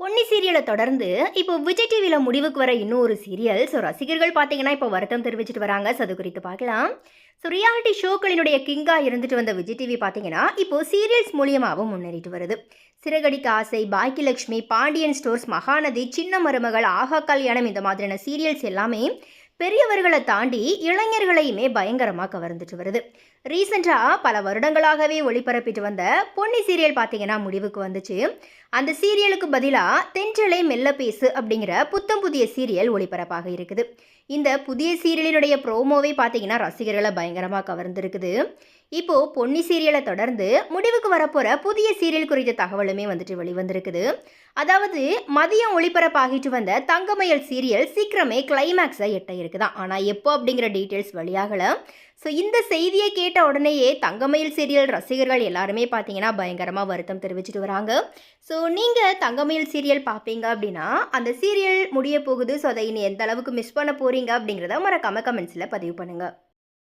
பொன்னி சீரியலை தொடர்ந்து இப்போ விஜய் டிவியில் முடிவுக்கு வர இன்னும் ஒரு சீரியல் ஸோ ரசிகர்கள் பார்த்தீங்கன்னா இப்போ வருத்தம் தெரிவிச்சிட்டு வராங்க. ஸோ அது குறித்து பார்க்கலாம். ஸோ ரியாலிட்டி ஷோக்களினுடைய கிங்காக இருந்துட்டு வந்த விஜய் டிவி பார்த்தீங்கன்னா இப்போ சீரியல்ஸ் மூலியமாகவும் முன்னேறிட்டு வருது. சிறகடிக்க ஆசை பாக்கியலட்சுமி பாண்டியன் ஸ்டோர்ஸ் மகாநதி சின்ன மருமகள் ஆகா கல்யாணம் இந்த மாதிரியான சீரியல்ஸ் எல்லாமே பெரியவர்களை தாண்டி இளைஞர்களையுமே பயங்கரமாக கவர்ந்துட்டு வருது. ரீசெண்டாக பல வருடங்களாகவே ஒளிபரப்பிட்டு வந்த பொன்னி சீரியல் பார்த்தீங்கன்னா முடிவுக்கு வந்துச்சு. அந்த சீரியலுக்கு பதிலாக தென்றலை மெல்ல பேசு அப்படிங்கிற புத்தம் புதிய சீரியல் ஒளிபரப்பாக இருக்குது. இந்த புதிய சீரியலினுடைய ப்ரோமோவை பார்த்தீங்கன்னா ரசிகர்களை பயங்கரமாக கவர்ந்துருக்குது. இப்போ பொன்னி சீரியலை தொடர்ந்து முடிவுக்கு வரப்போகிற புதிய சீரியல் குறித்த தகவலுமே வந்துட்டு வெளிவந்திருக்குது. அதாவது மதியம் ஒளிபரப்பாகிட்டு வந்த தங்கமயல் சீரியல் சீக்கிரமே கிளைமேக்ஸை எட்ட இருக்குதான் ஆனால் எப்போ அப்படிங்கிற டீட்டெயில்ஸ் வெளியாகலை. ஸோ இந்த செய்தியை கேட்ட உடனேயே தங்கமயில் சீரியல் ரசிகர்கள் எல்லாருமே பார்த்தீங்கன்னா பயங்கரமாக வருத்தம் தெரிவிச்சிட்டு வராங்க. ஸோ நீங்கள் தங்கமயில் சீரியல் பார்ப்பீங்க அப்படின்னா அந்த சீரியல் முடிய போகுது. ஸோ அதை இனி எந்த அளவுக்கு மிஸ் பண்ண போகிறீங்க அப்படிங்கிறத மறக்காம கமெண்ட்ஸில் பதிவு பண்ணுங்கள்